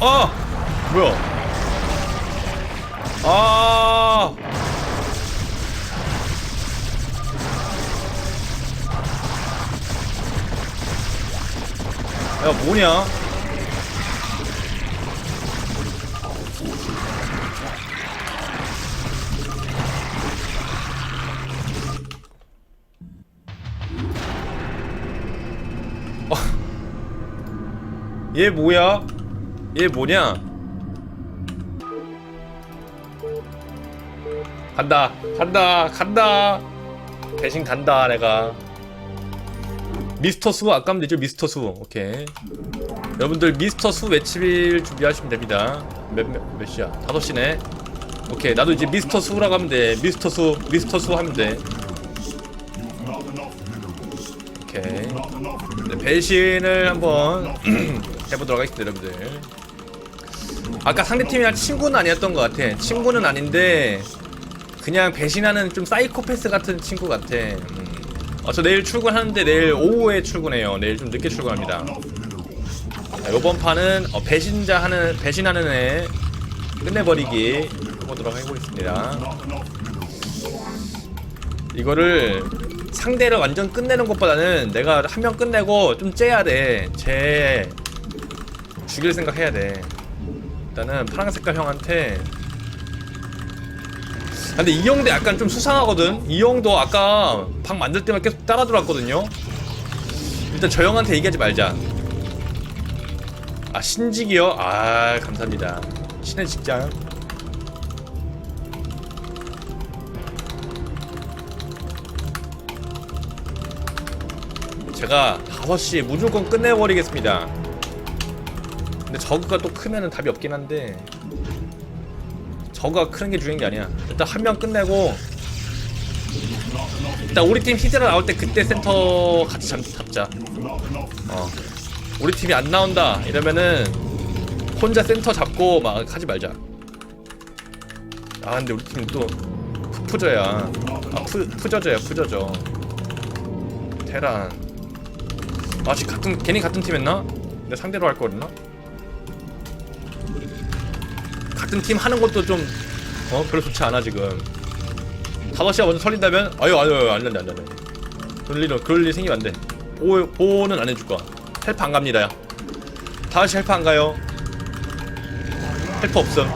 아 뭐야 아 야, 뭐냐? 어. 얘 뭐야? 얘 뭐냐? 간다, 간다, 간다. 대신 간다, 내가. 미스터 수 아까면 되죠? 미스터 수 오케이. 여러분들 미스터 수 외칠 준비하시면 됩니다. 몇, 몇, 몇 시야? 5시네. 오케이. 나도 이제 미스터 수라고 하면 돼. 미스터 수 미스터 수 하면 돼. 오케이. 네, 배신을 한번 해보도록 하겠습니다 여러분들 아까 상대팀이랑 친구는 아니었던 것 같아 친구는 아닌데 그냥 배신하는 좀 사이코패스 같은 친구 같아 음. 어, 저 내일 출근하는데 내일 오후에 출근해요. 내일 좀 늦게 출근합니다. 자, 이번 판은 어, 배신자 하는 배신하는 애 끝내버리기 해보도록 해보겠습니다. 이거를 상대를 완전 끝내는 것보다는 내가 한 명 끝내고 좀 째야 돼. 쟤 죽일 생각 해야 돼. 일단은 파란 색깔 형한테 근데 이 형도 약간 좀 수상하거든. 이 형도 아까 방 만들 때만 계속 따라 들어왔거든요. 일단 저 형한테 얘기하지 말자. 아 신직이요? 아 감사합니다. 신의 직장. 제가 5시에 무조건 끝내버리겠습니다. 근데 저그가 또 크면은 답이 없긴 한데 저가 크는 게 중요한 게 아니야. 일단 한 명 끝내고 일단 우리 팀 히드라 나올 때 그때 센터 같이 잡, 잡자. 어. 우리 팀이 안 나온다 이러면은 혼자 센터 잡고 막 하지 말자. 아 근데 우리 팀또 푸저야. 아 푸, 푸저저야 푸저저. 테란. 아 지금 같은 괜히 같은 팀 했나? 내가 상대로 할 거였나? 같은 팀 하는 것도 좀 어, 별로 좋지 않아 지금. 5시가 먼저 설린다면 아유 아유 안 된다 안 된다. 그럴 일 그럴 일 생기면 안 돼. 보호 보호는 안 해줄 거야. 헬프 안 갑니다. 야. 5시 헬프 안 가요. 헬프 없음.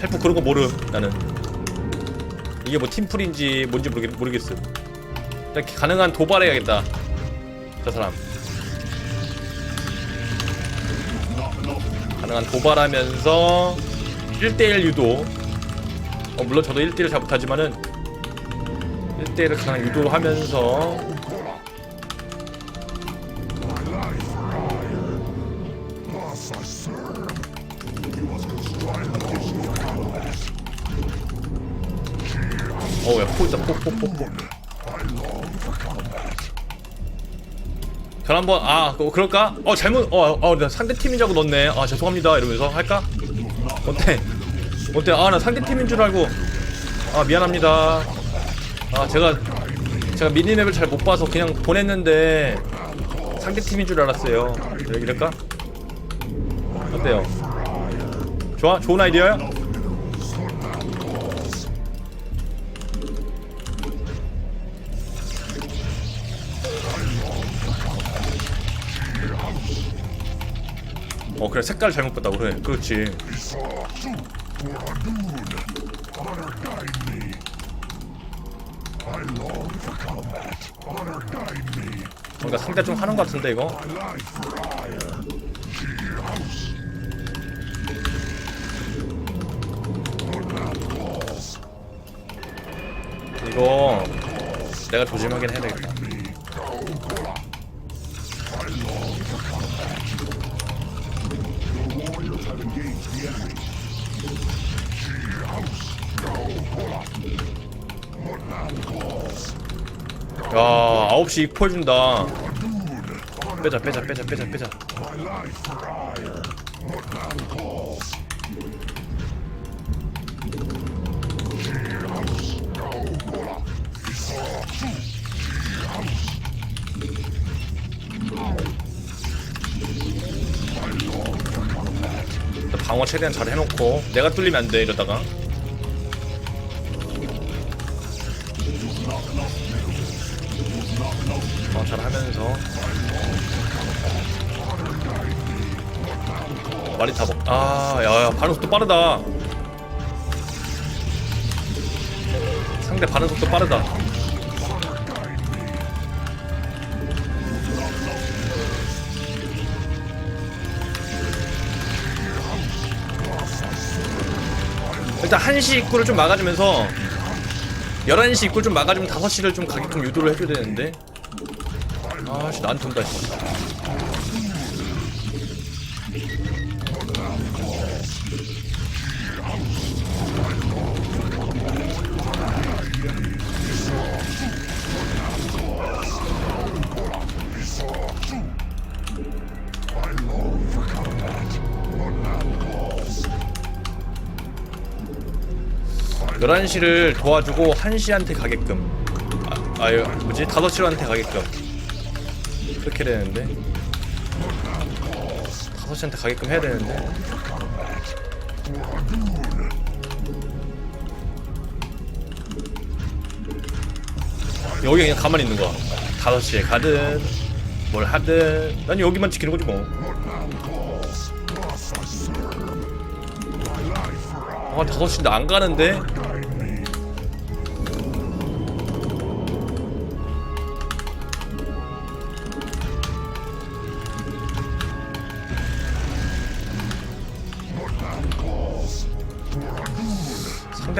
헬프 그런 거 모름 나는. 이게 뭐 팀플인지 뭔지 모르겠 모르겠음. 이렇게 가능한 도발해야겠다. 저 사람. 가능한 도발하면서 1대1 유도. 어, 물론 저도 1대1 잘 못하지만은 1대1을 가능 유도하면서 어야 포 있다? 포포포포 전 한번 아 그- 그럴까? 어 잘못 어어 상대 팀인 줄 알고 넣네 아 죄송합니다 이러면서 할까? 어때? 어때? 아 나 상대 팀인 줄 알고 아 미안합니다 아 제가 제가 미니맵을 잘 못 봐서 그냥 보냈는데 상대 팀인 줄 알았어요 이럴까? 어때요? 좋아? 좋은 아이디어야? 어 그래. 색깔 잘못 봤다 그래. 그렇지. 뭔가 상대 좀 하는 것 같은데 이거? 이거 내가 조심하긴 해야 되겠다 야 9시 입포 해준다. 빼자 빼자 빼자 빼자 빼자 최대한 잘 해놓고 내가 뚫리면 안 돼 이러다가 어, 잘 하면서 말이 다 먹. 아, 야야 반응 속도 빠르다. 상대 반응 속도 빠르다. 일단 1시 입구를 좀 막아주면서 11시 입구를 좀 막아주면 5시를 좀 가게끔 유도를 해줘야 되는데 아씨 나한테 온다 씨. 열한 시를 도와주고 한시한테 가게끔. 아, 아유 뭐지? 다섯 시한테 가게끔. 그렇게 되는데. 다섯 시한테 가게끔 해야 되는데. 여기 그냥 가만히 있는 거야. 다섯 시에 가든 뭘 하든. 난 여기만 지키는 거지 뭐. 아, 5시인데 안 가는데?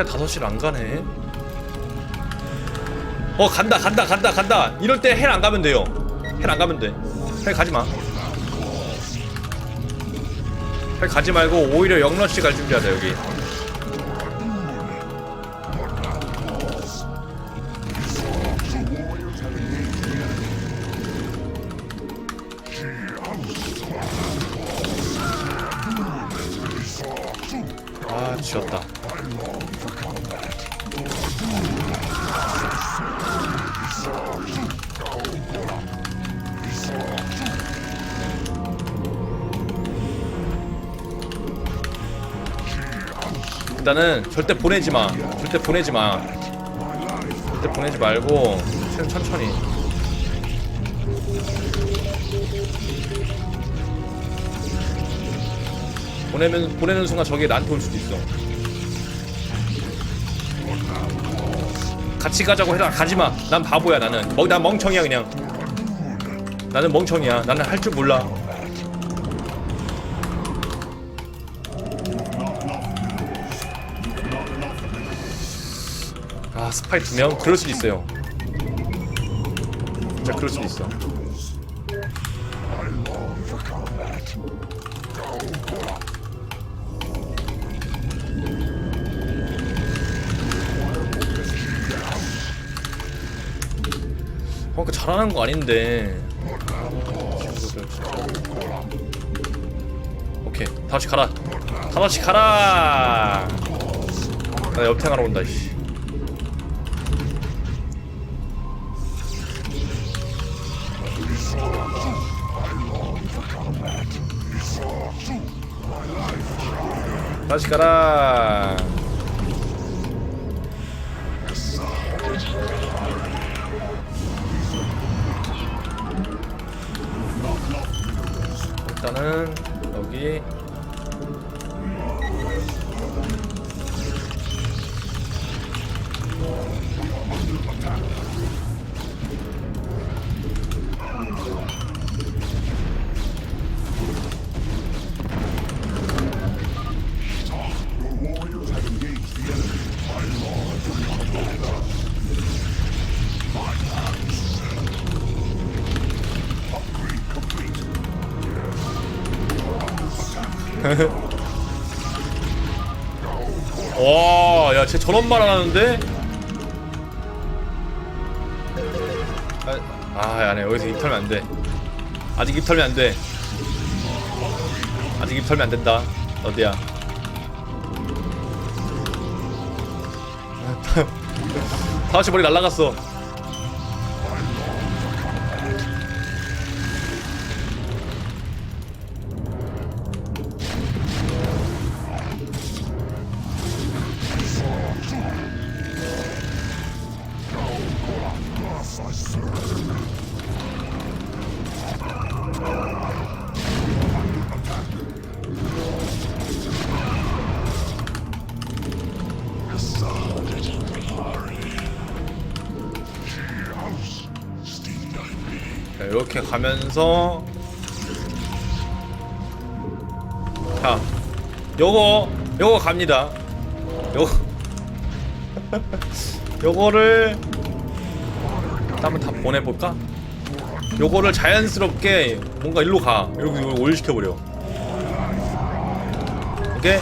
상대 5시를 안 가네. 어, 간다, 간다, 간다, 간다. 이럴 때 헬 안 가면 돼요. 헬 안 가면 돼. 헬 가지 마. 헬 가지 말고 오히려 영러시 갈 준비하자, 여기. 일단은 절대 보내지 마 절대 보내지 마 절대 보내지 말고 천- 천천히 보내면 보내는 순간 저게 나한테 올 수도 있어. 같이 가자고 해라. 가지 마. 난 바보야 나는. 멍, 난 멍청이야 그냥. 나는 멍청이야. 나는 할 줄 몰라. 스파이 두 명? 그럴 수도 있어요. 진짜 그럴 수도 있어. 어, 그 잘하는 거 아닌데. 오케이, 다시 가라. 다시 가라. 나 옆탱하러 온다. 씨. 다시 가라. 일단은 여기 와, 야, 쟤 저런 말 안 하는데? 아, 아, 안 해. 여기서 입 털면 안 돼. 아직 입 털면 안 돼. 아직 입 털면 안 된다. 어디야? 다시 머리 날라갔어. 이렇게 가면서. 자 요거 요거 갑니다. 요거 요거를 한번 다 보내볼까? 요거를 자연스럽게 뭔가 일로 가. 이렇게 올시켜버려. 오케이?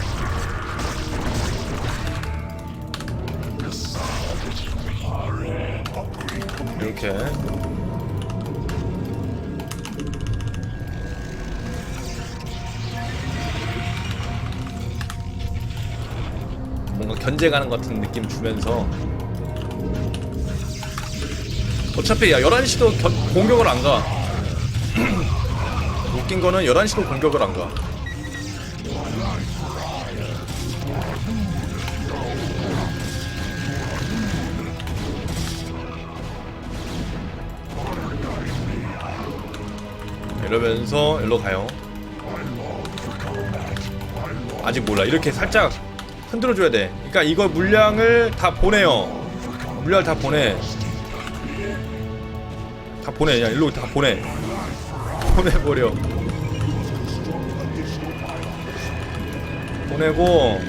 이렇게 뭔가 견제가는 것 같은 느낌 주면서. 어차피 야 11시도 견, 공격을 안 가. 웃긴 거는 11시도 공격을 안 가. 이러면서 일로 가요. 아직 몰라. 이렇게 살짝 흔들어 줘야 돼. 그러니까 이거 물량을 다 보내요. 물량을 다 보내. 다 보내. 그냥 일로 다 보내. 보내버려. 보내고.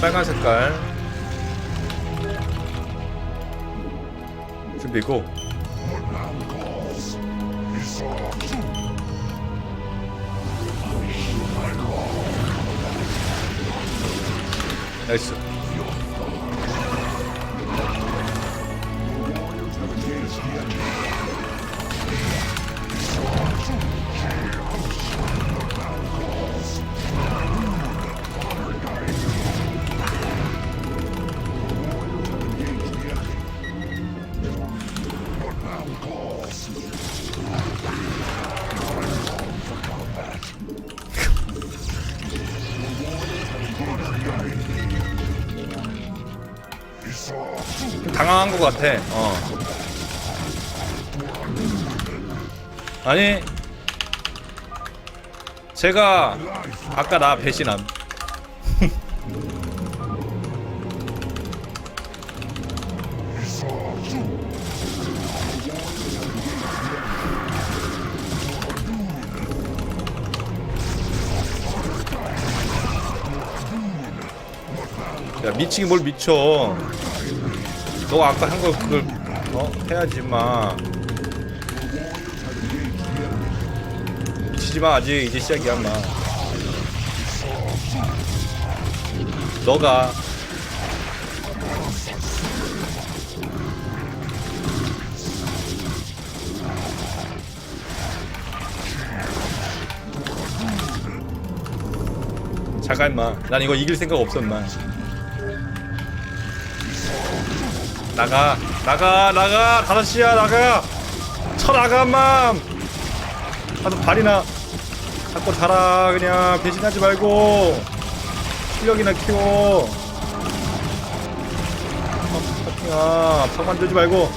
빨간 색깔. 준비 고 나이스 당황한 것 같아. 어. 아니, 제가 아까 나 배신함. 야 미치긴 뭘 미쳐. 너가 아까 한 거 그걸 어 해야지 마. 미치지 마 아직 이제 시작이야 마. 너가 잠깐 임마 난 이거 이길 생각 임 나가 나가 나가 다섯 시야 나가. 쳐 나가 맘. 가서 발이나. 잡고 자라 그냥. 배신하지 말고. 실력이나 키워. 어, 파킹아 팍 만들지 말고.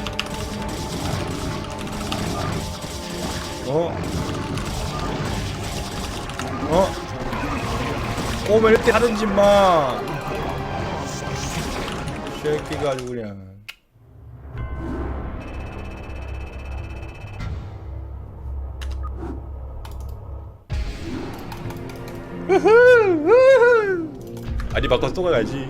어? 어? 오면 이렇게 하든지 마. 새끼가 아주 그냥 아니 바꿔서 또 가야지